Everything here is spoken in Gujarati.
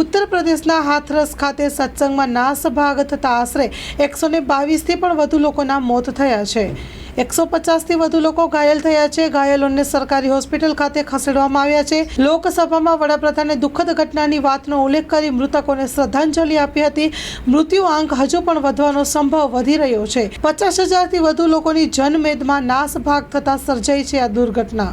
ઉત્તર પ્રદેશના હાથરસ ખાતે સત્સંગમાં નાસભાગ થતા આશરે એકસો ને બાવીસથી પણ વધુ લોકોના મોત થયા છે. એકસો પચાસથી વધુ લોકો ઘાયલ થયા છે. ઘાયલોને સરકારી હોસ્પિટલ ખાતે ખસેડવામાં આવ્યા છે. લોકસભામાં વડાપ્રધાને દુઃખદ ઘટનાની વાતનો ઉલ્લેખ કરી મૃતકોને શ્રદ્ધાંજલિ આપી હતી. મૃત્યુ આંક હજુ પણ વધવાનો સંભવ વધી રહ્યો છે. પચાસ હજારથી વધુ લોકોની જનમેદમાં નાસભાગ થતાં સર્જાઈ છે આ દુર્ઘટના.